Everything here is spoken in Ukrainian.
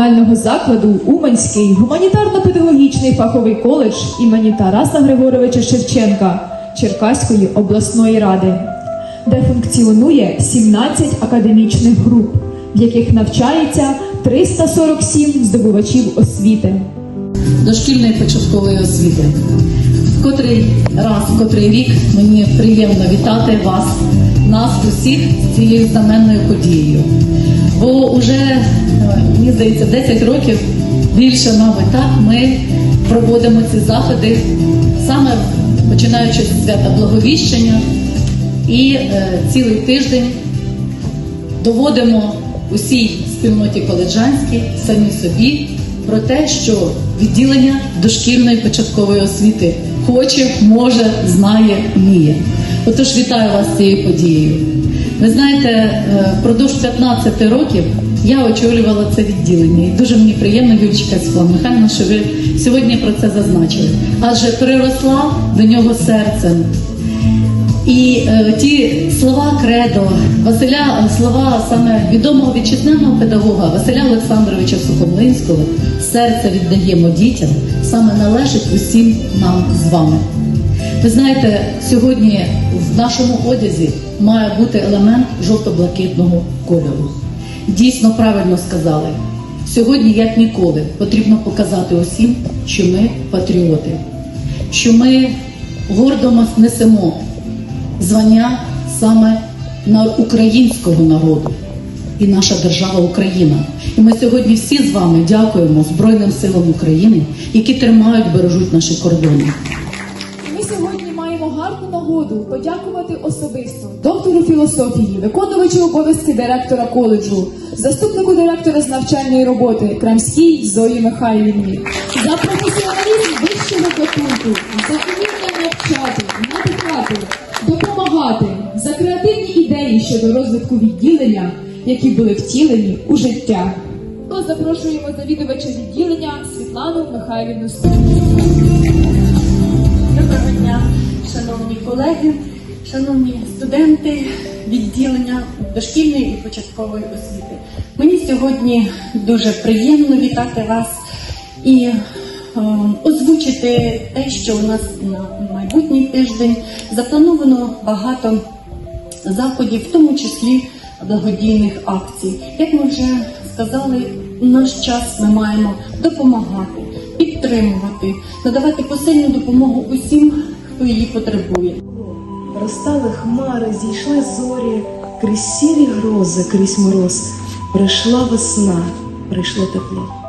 комунального закладу Уманський гуманітарно-педагогічний фаховий коледж імені Тараса Григоровича Шевченка Черкаської обласної ради, де функціонує 17 академічних груп, в яких навчається 347 здобувачів освіти. дошкільної початкової освіти. Котрий раз, в котрий рік мені приємно вітати вас, нас усіх з цією знаменною подією. Бо вже, е, мені здається, 10 років більше, мабуть, так, ми проводимо ці заходи саме починаючи з свята Благовіщення і е, цілий тиждень доводимо усій спільноті коледжанській, самі собі про те, що відділення дошкільної початкової освіти хоче, може, знає, вміє. Отож, вітаю вас з цією подією. Ви знаєте, е, впродовж 15 років я очолювала це відділення, і дуже мені приємно, Юлічка Світлана Михайловна, що ви сьогодні про це зазначили. Адже приросла до нього серцем, і е, ті слова кредо Василя, е, слова саме відомого вітчизняного педагога Василя Олександровича Сухомлинського серце віддаємо дітям, саме належить усім нам з вами. Ви знаєте, сьогодні в нашому одязі має бути елемент жовто-блакитного кольору. Дійсно правильно сказали. Сьогодні, як ніколи, потрібно показати усім, що ми патріоти, що ми гордо несемо звання саме на українського народу і наша держава Україна. І ми сьогодні всі з вами дякуємо Збройним силам України, які тримають, бережуть наші кордони. Сьогодні маємо гарну нагоду подякувати особисто доктору філософії, виконувачу обов'язки директора коледжу, заступнику директора з навчальної роботи Крамській Зої Михайлівні за професіоналізм вищого гатунку, за вміння навчати, надихати, допомагати, за креативні ідеї щодо розвитку відділення, які були втілені у життя. То запрошуємо завідувача відділення Світлану Михайлівну. Доброго дня, шановні колеги, шановні студенти відділення дошкільної і початкової освіти. Мені сьогодні дуже приємно вітати вас і е, озвучити те, що у нас на майбутній тиждень заплановано багато заходів, в тому числі благодійних акцій. Як ми вже сказали, наш час ми маємо допомагати, підтримувати, надавати посильну допомогу усім, хто її потребує. Розстали хмари, зійшли зорі, крізь сірі грози, крізь мороз. Прийшла весна, прийшло тепло.